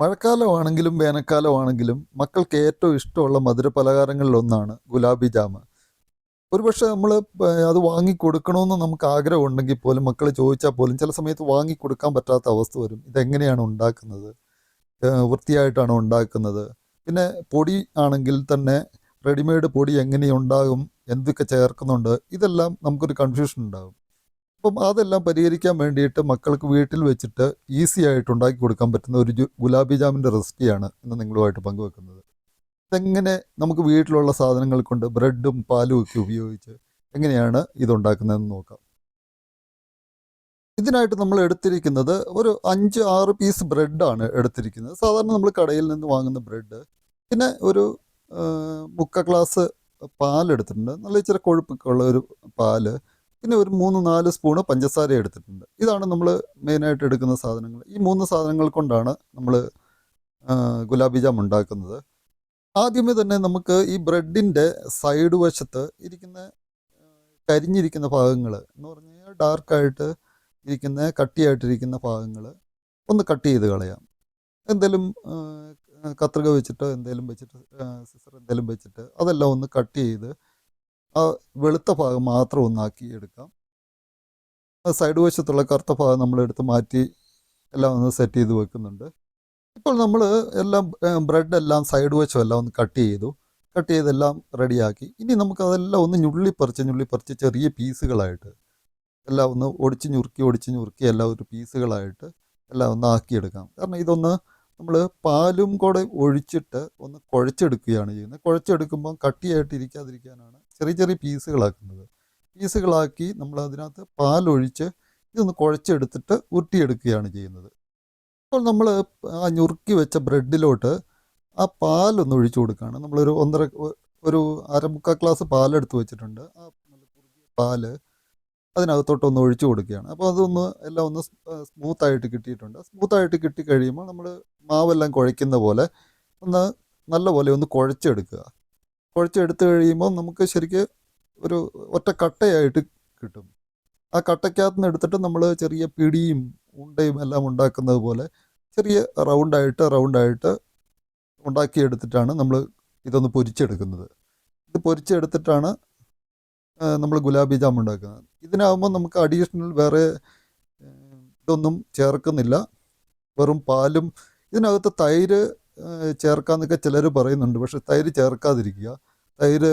മഴക്കാലമാണെങ്കിലും വേനൽക്കാലമാണെങ്കിലും മക്കൾക്ക് ഏറ്റവും ഇഷ്ടമുള്ള മധുരപലഹാരങ്ങളിലൊന്നാണ് ഗുലാബി ജാമ്. ഒരുപക്ഷെ നമ്മൾ അത് വാങ്ങി വാങ്ങിക്കൊടുക്കണമെന്ന് നമുക്ക് ആഗ്രഹം ഉണ്ടെങ്കിൽ പോലും മക്കൾ ചോദിച്ചാൽ പോലും ചില സമയത്ത് വാങ്ങി കൊടുക്കാൻ പറ്റാത്ത അവസ്ഥ വരും. ഇതെങ്ങനെയാണ് ഉണ്ടാക്കുന്നത്? വൃത്തിയായിട്ടാണ് ഉണ്ടാക്കുന്നത്? പിന്നെ പൊടി ആണെങ്കിൽ തന്നെ റെഡിമെയ്ഡ് പൊടി എങ്ങനെ ഉണ്ടാകും എന്തൊക്കെ ചേർക്കുന്നുണ്ട്? ഇതെല്ലാം നമുക്കൊരു കൺഫ്യൂഷൻ ഉണ്ടാകും. അപ്പം അതെല്ലാം പരിഹരിക്കാൻ വേണ്ടിയിട്ട് മക്കൾക്ക് വീട്ടിൽ വെച്ചിട്ട് ഈസി ആയിട്ട് ഉണ്ടാക്കി കൊടുക്കാൻ പറ്റുന്ന ഒരു ഗുലാബി ജാമിന്റെ റെസിപ്പിയാണ് ഇന്ന് നിങ്ങളുമായിട്ട് പങ്കുവെക്കുന്നത്. ഇതെങ്ങനെ നമുക്ക് വീട്ടിലുള്ള സാധനങ്ങൾ കൊണ്ട് ബ്രെഡും പാലും ഒക്കെ ഉപയോഗിച്ച് എങ്ങനെയാണ് ഇതുണ്ടാക്കുന്നതെന്ന് നോക്കാം. ഇതിനായിട്ട് നമ്മൾ എടുത്തിരിക്കുന്നത് ഒരു അഞ്ച് ആറ് പീസ് ബ്രെഡാണ് എടുത്തിരിക്കുന്നത്. സാധാരണ നമ്മൾ കടയിൽ നിന്ന് വാങ്ങുന്ന ബ്രെഡ്. പിന്നെ ഒരു മുക്ക ഗ്ലാസ് പാലെടുത്തിട്ടുണ്ട്. നല്ല ഇച്ചിരി കൊഴുപ്പൊക്കെ ഉള്ള ഒരു പാൽ. പിന്നെ ഒരു മൂന്ന് നാല് സ്പൂണ് പഞ്ചസാര എടുത്തിട്ടുണ്ട്. ഇതാണ് നമ്മൾ മെയിനായിട്ട് എടുക്കുന്ന സാധനങ്ങൾ. ഈ മൂന്ന് സാധനങ്ങൾ കൊണ്ടാണ് നമ്മൾ ഗുലാബി ജാം ഉണ്ടാക്കുന്നത്. ആദ്യമേ തന്നെ നമുക്ക് ഈ ബ്രെഡിന്റെ സൈഡ് വശത്ത് ഇരിക്കുന്ന കരിഞ്ഞിരിക്കുന്ന ഭാഗങ്ങൾ എന്ന് പറഞ്ഞു കഴിഞ്ഞാൽ ഡാർക്കായിട്ട് ഇരിക്കുന്ന കട്ടിയായിട്ടിരിക്കുന്ന ഭാഗങ്ങൾ ഒന്ന് കട്ട് ചെയ്ത് കളയാം. എന്തെങ്കിലും കത്രിക വെച്ചിട്ടോ എന്തെങ്കിലും വെച്ചിട്ട് സിസർ എന്തെങ്കിലും വെച്ചിട്ട് അതെല്ലാം ഒന്ന് കട്ട് ചെയ്ത് ആ വെളുത്ത ഭാഗം മാത്രം ഒന്നാക്കി എടുക്കാം. സൈഡ് വശത്തുള്ള കറുത്ത ഭാഗം നമ്മൾ എടുത്ത് മാറ്റി എല്ലാം ഒന്ന് സെറ്റ് ചെയ്ത് വെക്കുന്നുണ്ട്. ഇപ്പോൾ നമ്മൾ എല്ലാം ബ്രെഡ് എല്ലാം സൈഡ് വശം എല്ലാം ഒന്ന് കട്ട് ചെയ്തു. കട്ട് ചെയ്തെല്ലാം റെഡിയാക്കി ഇനി നമുക്ക് അതെല്ലാം ഒന്ന് ഞുള്ളിപ്പറിച്ച് ഞുള്ളിപ്പറിച്ച് ചെറിയ പീസുകളായിട്ട് എല്ലാം ഒന്ന് ഒടിച്ച് ഞുറുക്കി ഒടിച്ച് ഞുറുക്കി എല്ലാം ഒരു പീസുകളായിട്ട് എല്ലാം ഒന്ന് ആക്കിയെടുക്കാം. കാരണം ഇതൊന്ന് നമ്മൾ പാലും കൂടെ ഒഴിച്ചിട്ട് ഒന്ന് കുഴച്ചെടുക്കുകയാണ് ചെയ്യുന്നത്. കുഴച്ചെടുക്കുമ്പോൾ കട്ടിയായിട്ട് ഇരിക്കാതിരിക്കാനാണ് ചെറിയ ചെറിയ പീസുകളാക്കുന്നത്. പീസുകളാക്കി നമ്മൾ അതിനകത്ത് പാലൊഴിച്ച് ഇതൊന്ന് കുഴച്ചെടുത്തിട്ട് ഉരുട്ടിയെടുക്കുകയാണ് ചെയ്യുന്നത്. അപ്പോൾ നമ്മൾ ആ ഞുറുക്കി വെച്ച ബ്രെഡിലോട്ട് ആ പാലൊന്ന് ഒഴിച്ചു കൊടുക്കുകയാണ്. നമ്മളൊരു ഒന്നര ഒരു അരമുക്കാൽ ഗ്ലാസ് പാലെടുത്ത് വെച്ചിട്ടുണ്ട്. ആ പാൽ അതിനകത്തോട്ട് ഒന്ന് ഒഴിച്ചു കൊടുക്കുകയാണ്. അപ്പോൾ അതൊന്ന് എല്ലാം ഒന്ന് സ്മൂത്തായിട്ട് കിട്ടിയിട്ടുണ്ട്. സ്മൂത്തായിട്ട് കിട്ടി കഴിയുമ്പോൾ നമ്മൾ മാവെല്ലാം കുഴയ്ക്കുന്ന പോലെ ഒന്ന് നല്ലപോലെ ഒന്ന് കുഴച്ചെടുക്കുക. കുഴച്ചെടുത്ത് കഴിയുമ്പോൾ നമുക്ക് ശരിക്ക് ഒരു ഒറ്റ കട്ടയായിട്ട് കിട്ടും. ആ കട്ടയ്ക്കകത്ത് നിന്ന് എടുത്തിട്ട് നമ്മൾ ചെറിയ പിടിയും ഉണ്ടയും എല്ലാം ഉണ്ടാക്കുന്നത് പോലെ ചെറിയ റൗണ്ടായിട്ട് റൗണ്ടായിട്ട് ഉണ്ടാക്കിയെടുത്തിട്ടാണ് നമ്മൾ ഇതൊന്ന് പൊരിച്ചെടുക്കുന്നത്. ഇത് പൊരിച്ചെടുത്തിട്ടാണ് നമ്മൾ ഗുലാബി ജാം ഉണ്ടാക്കുന്നത്. ഇതിനാകുമ്പോൾ നമുക്ക് അഡീഷണൽ വേറെ ഇതൊന്നും ചേർക്കുന്നില്ല. വെറും പാലും ഇതിനകത്ത് തൈര് ചേർക്കാന്നൊക്കെ ചിലർ പറയുന്നുണ്ട്. പക്ഷെ തൈര് ചേർക്കാതിരിക്കുക. തൈര്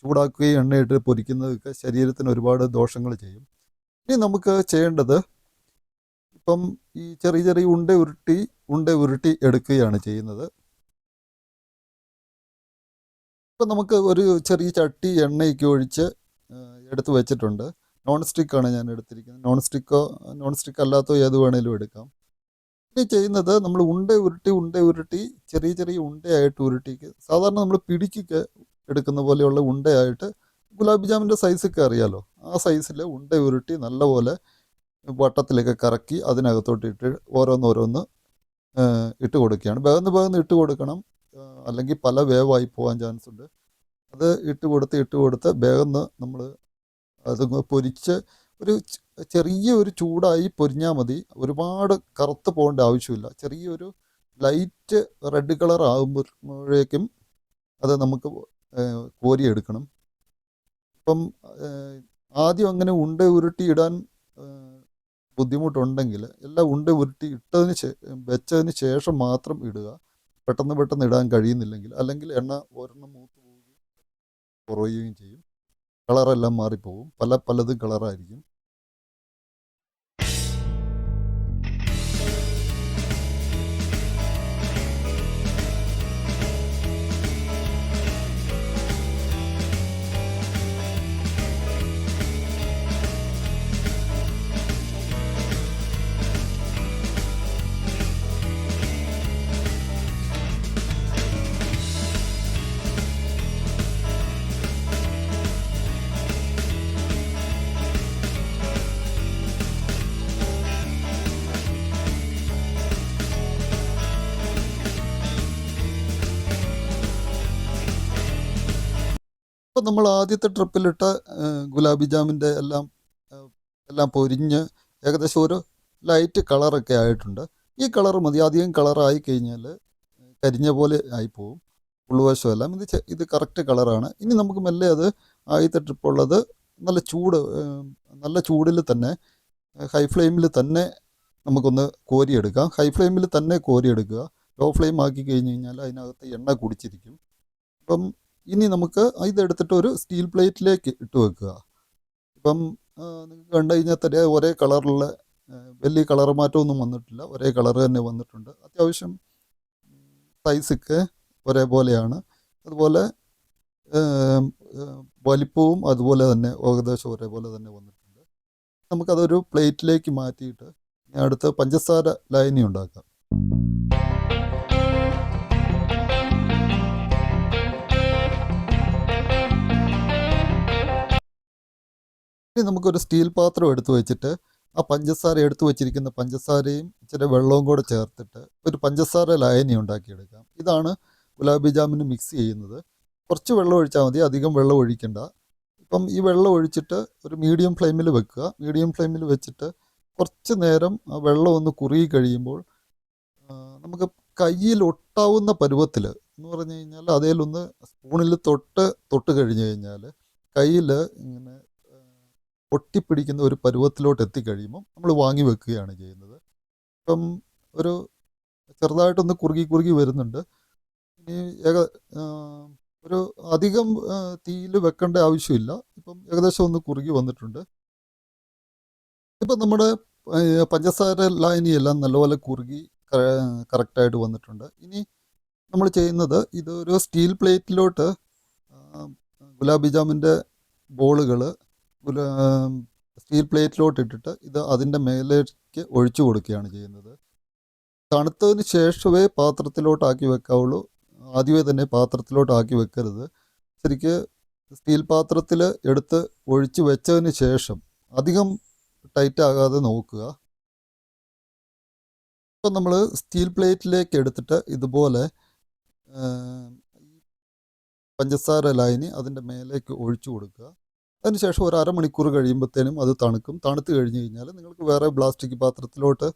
ചൂടാക്കുകയും എണ്ണയിട്ട് പൊരിക്കുന്നതൊക്കെ ശരീരത്തിന് ഒരുപാട് ദോഷങ്ങൾ ചെയ്യും. ഇനി നമുക്ക് ചെയ്യേണ്ടത് ഇപ്പം ഈ ചെറിയ ചെറിയ ഉണ്ട ഉരുട്ടി ഉണ്ട ഉരുട്ടി എടുക്കുകയാണ് ചെയ്യുന്നത്. ഇപ്പം നമുക്ക് ഒരു ചെറിയ ചട്ടി എണ്ണയൊക്കെ ഒഴിച്ച് എടുത്ത് വെച്ചിട്ടുണ്ട്. നോൺ സ്റ്റിക്കാണ് ഞാൻ എടുത്തിരിക്കുന്നത്. നോൺ സ്റ്റിക്കോ നോൺ സ്റ്റിക്ക് അല്ലാത്തോ ഏത് വേണേലും എടുക്കാം. ചെയ്യുന്നത് നമ്മൾ ഉണ്ട ഉരുട്ടി ഉണ്ട ഉരുട്ടി ചെറിയ ചെറിയ ഉണ്ടയായിട്ട് ഉരുട്ടിക്ക്. സാധാരണ നമ്മൾ പിടിക്കൊക്കെ എടുക്കുന്ന പോലെയുള്ള ഉണ്ടയായിട്ട് ഗുലാബ് ജാമിന്റെ സൈസൊക്കെ അറിയാലോ? ആ സൈസിൽ ഉണ്ട ഉരുട്ടി നല്ലപോലെ വട്ടത്തിലൊക്കെ കറക്കി അതിനകത്തോട്ട് ഇട്ട് ഓരോന്നോരോന്ന് ഓരോന്ന് ഇട്ട് കൊടുക്കുകയാണ്. വേഗന്ന് വേഗന്ന് ഇട്ട് കൊടുക്കണം. അല്ലെങ്കിൽ പല വേവായി പോകാൻ ചാൻസ് ഉണ്ട്. അത് ഇട്ട് കൊടുത്ത് ഇട്ട് കൊടുത്ത് വേഗന്ന് നമ്മൾ അത് പൊരിച്ച് ഒരു ചെറിയ ഒരു ചൂടായി പൊരിഞ്ഞാൽ മതി. ഒരുപാട് കറുത്ത് പോകേണ്ട ആവശ്യമില്ല. ചെറിയൊരു ലൈറ്റ് റെഡ് കളർ ആകുമ്പോഴേക്കും അത് നമുക്ക് കോരിയെടുക്കണം. ഇപ്പം ആദ്യം അങ്ങനെ ഉണ്ട ഉരുട്ടി ഇടാൻ ബുദ്ധിമുട്ടുണ്ടെങ്കിൽ എല്ലാം ഉണ്ട ഉരുട്ടി ഇട്ടതിന് വെച്ചതിന് ശേഷം മാത്രം ഇടുക. പെട്ടെന്ന് പെട്ടെന്ന് ഇടാൻ കഴിയുന്നില്ലെങ്കിൽ അല്ലെങ്കിൽ എണ്ണ ഒരെണ്ണം മൂത്ത് പോവുകയും കുറയുകയും ചെയ്യും. കളറെല്ലാം മാറിപ്പോവും പല പലതും കളറായിരിക്കും നമ്മൾ ആദ്യത്തെ ട്രിപ്പിലിട്ട ഗുലാബി ജാമിന്റെ എല്ലാം എല്ലാം പൊരിഞ്ഞ് ഏകദേശം ഒരു ലൈറ്റ് കളറൊക്കെ ആയിട്ടുണ്ട്. ഈ കളർ മതി. അധികം കളറായി കഴിഞ്ഞാൽ കരിഞ്ഞ പോലെ ആയിപ്പോവും ഉള്ളുവശമെല്ലാം ഇത് ഇത് കറക്റ്റ് കളറാണ് ഇനി നമുക്ക് മെല്ലെ അത് ആദ്യത്തെ ട്രിപ്പുള്ളത് നല്ല ചൂട് നല്ല ചൂടിൽ തന്നെ ഹൈ ഫ്ലെയിമിൽ തന്നെ നമുക്കൊന്ന് കോരിയെടുക്കാം. ഹൈ ഫ്ലെയിമിൽ തന്നെ കോരിയെടുക്കുക. ലോ ഫ്ലെയിം ആക്കി കഴിഞ്ഞ് കഴിഞ്ഞാൽ അതിനകത്ത് എണ്ണ കുടിച്ചിരിക്കും. അപ്പം ഇനി നമുക്ക് ഇതെടുത്തിട്ട് ഒരു സ്റ്റീൽ പ്ലേറ്റിലേക്ക് ഇട്ട് വെക്കുക. ഇപ്പം നിങ്ങൾക്ക് കണ്ടു കഴിഞ്ഞാൽ തന്നെ ഒരേ കളറിലുള്ള ആ, വലിയ കളർ മാറ്റമൊന്നും വന്നിട്ടില്ല. ഒരേ കളർ തന്നെ വന്നിട്ടുണ്ട്. അത്യാവശ്യം സൈസൊക്കെ ഒരേപോലെയാണ്. അതുപോലെ വലിപ്പവും അതുപോലെ തന്നെ ഏകദേശം ഒരേപോലെ തന്നെ വന്നിട്ടുണ്ട്. നമുക്കതൊരു പ്ലേറ്റിലേക്ക് മാറ്റിയിട്ട് അടുത്ത് പഞ്ചസാര ലൈനി ഉണ്ടാക്കാം. ഇനി നമുക്കൊരു സ്റ്റീൽ പാത്രം എടുത്തു വെച്ചിട്ട് ആ പഞ്ചസാര എടുത്തു വെച്ചിരിക്കുന്ന പഞ്ചസാരയും ഇച്ചിരി വെള്ളവും കൂടെ ചേർത്തിട്ട് ഒരു പഞ്ചസാര ലായനി ഉണ്ടാക്കിയെടുക്കാം. ഇതാണ് ഗുലാബി ജാമിന് മിക്സ് ചെയ്യുന്നത്. കുറച്ച് വെള്ളം ഒഴിച്ചാൽ മതി അധികം വെള്ളം ഒഴിക്കണ്ട. ഇപ്പം ഈ വെള്ളം ഒഴിച്ചിട്ട് ഒരു മീഡിയം ഫ്ലെയിമിൽ വെക്കുക. മീഡിയം ഫ്ലെയിമിൽ വെച്ചിട്ട് കുറച്ച് നേരം ആ വെള്ളം ഒന്ന് കുറുകി കഴിയുമ്പോൾ നമുക്ക് കയ്യിൽ ഒട്ടാവുന്ന പരുവത്തിൽ എന്ന് പറഞ്ഞു കഴിഞ്ഞാൽ അതേലൊന്ന് സ്പൂണിൽ തൊട്ട് തൊട്ട് കഴിഞ്ഞു കഴിഞ്ഞാൽ കയ്യിൽ ഇങ്ങനെ ആ, ഒട്ടിപ്പിടിക്കുന്ന ഒരു പരുവത്തിലോട്ട് എത്തിക്കഴിയുമ്പം നമ്മൾ വാങ്ങി വെക്കുകയാണ് ചെയ്യുന്നത്. ഇപ്പം ഒരു ചെറുതായിട്ടൊന്ന് കുറുകി കുറുകി വരുന്നുണ്ട്. ഇനി ഏക ഒരു അധികം തീയിൽ വെക്കേണ്ട ആവശ്യമില്ല. ഇപ്പം ഏകദേശം ഒന്ന് കുറുകി വന്നിട്ടുണ്ട്. ഇപ്പം നമ്മുടെ പഞ്ചസാര ലായനിയെല്ലാം നല്ലപോലെ കുറുകി കറക്റ്റായിട്ട് വന്നിട്ടുണ്ട്. ഇനി നമ്മൾ ചെയ്യുന്നത് ഇതൊരു സ്റ്റീൽ പ്ലേറ്റിലോട്ട് ഗുലാബി ജാമിന്റെ ബോളുകൾ സ്റ്റീൽ പ്ലേറ്റിലോട്ട് ഇട്ടിട്ട് ഇത് അതിന്റെ മേലേക്ക് ഒഴിച്ചു കൊടുക്കുകയാണ് ചെയ്യുന്നത്. തണുത്തതിന് ശേഷമേ പാത്രത്തിലോട്ടാക്കി വെക്കാവുള്ളൂ. ആദ്യമേ തന്നെ പാത്രത്തിലോട്ടാക്കി വെക്കരുത്. ശരിക്ക് സ്റ്റീൽ പാത്രത്തിൽ എടുത്ത് ഒഴിച്ചു വെച്ചതിന് ശേഷം അധികം ടൈറ്റ് ആകാതെ നോക്കുക. ഇപ്പം നമ്മൾ സ്റ്റീൽ പ്ലേറ്റിലേക്ക് എടുത്തിട്ട് ഇതുപോലെ പഞ്ചസാര ലായനി അതിന്റെ മേലേക്ക് ഒഴിച്ചു കൊടുക്കുക. അതിനുശേഷം ഒരു അരമണിക്കൂർ കഴിയുമ്പോഴത്തേനും അത് തണുക്കും. തണുത്ത് കഴിഞ്ഞ് കഴിഞ്ഞാൽ നിങ്ങൾക്ക് വേറെ പ്ലാസ്റ്റിക് പാത്രത്തിലോട്ട്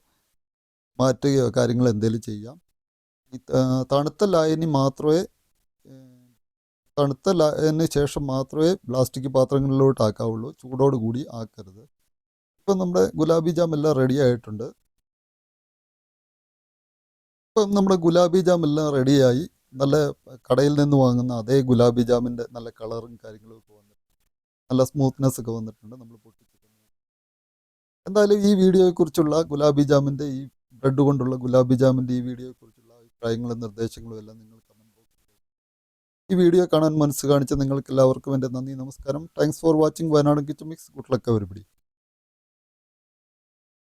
മാറ്റുകയോ കാര്യങ്ങൾ എന്തെങ്കിലും ചെയ്യാം. തണുത്ത ലായനി മാത്രമേ തണുത്ത ലായനി ശേഷം മാത്രമേ പ്ലാസ്റ്റിക് പാത്രങ്ങളിലോട്ട് ആക്കാവുള്ളൂ. ചൂടോട് കൂടി ആക്കരുത്. ഇപ്പം നമ്മുടെ ഗുലാബി ജാം എല്ലാം റെഡി ആയിട്ടുണ്ട്. ഇപ്പം നമ്മുടെ ഗുലാബി ജാം എല്ലാം റെഡിയായി നല്ല കടയിൽ നിന്ന് വാങ്ങുന്ന അതേ ഗുലാബി ജാമിന്റെ നല്ല കളറും കാര്യങ്ങളും ഒക്കെ നല്ല സ്മൂത്ത്നെസ് ഒക്കെ വന്നിട്ടുണ്ട് നമ്മൾ പൊട്ടിച്ചിട്ടുണ്ട് എന്തായാലും ഈ വീഡിയോയെക്കുറിച്ചുള്ള ഗുലാബി ജാമിന്റെ ഈ ബ്രെഡ് കൊണ്ടുള്ള ഗുലാബി ജാമിന്റെ ഈ വീഡിയോയെക്കുറിച്ചുള്ള അഭിപ്രായങ്ങളും നിർദ്ദേശങ്ങളും എല്ലാം നിങ്ങൾ കമന്റ് ബോക്സിൽ ഈ വീഡിയോ കാണാൻ മനസ്സ് കാണിച്ച നിങ്ങൾക്ക് എല്ലാവർക്കും എന്റെ നന്ദി നമസ്കാരം. Thanks for watching Wayanad kitchen mix good luck everybody